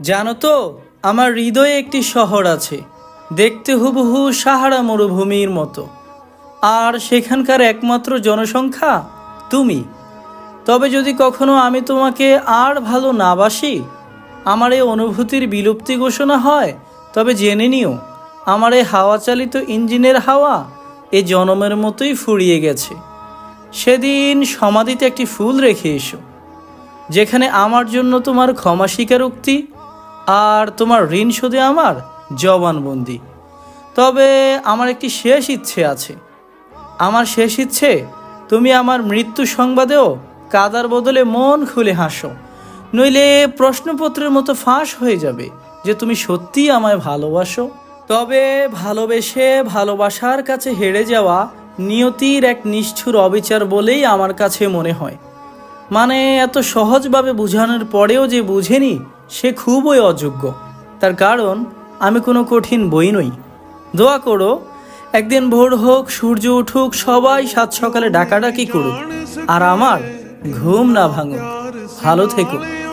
জানো তো, আমার হৃদয়ে একটি শহর আছে, দেখতে হুবহু সাহারা মরুভূমির মতো। আর সেখানকার একমাত্র জনসংখ্যা তুমি। তবে যদি কখনো আমি তোমাকে আর ভালো না বাসি, আমার এই অনুভূতির বিলুপ্তি ঘোষণা হয়, তবে জেনে নিও, আমার এই হাওয়া চালিত ইঞ্জিনের হাওয়া এ জনমের মতোই ফুরিয়ে গেছে। সেদিন সমাধিতে একটি ফুল রেখে এসো, যেখানে আমার জন্য তোমার ক্ষমা স্বীকারোক্তি আর তোমার ঋণ শোধে আমার জবানবন্দি। তবে আমার একটি শেষ ইচ্ছে আছে। আমার শেষ ইচ্ছে, তুমি আমার মৃত্যু সংবাদেও কাদার বদলে মন খুলে হাসো। নইলে প্রশ্নপত্রের মতো ফাঁস হয়ে যাবে যে তুমি সত্যিই আমায় ভালোবাসো। তবে ভালোবেসে ভালোবাসার কাছে হেরে যাওয়া নিয়তির এক নিষ্ঠুর অবিচার বলেই আমার কাছে মনে হয়। মানে এত সহজভাবে বোঝানোর পরেও যে বুঝেনি, সে খুবই অযোগ্য। তার কারণ, আমি কোনো কঠিন বই নই। দোয়া করো, একদিন ভোর হোক, সূর্য উঠুক, সবাই সাত সকালে ডাকাডাকি করুক। আর আমার ঘুম না ভাঙুক। ভালো থেকো।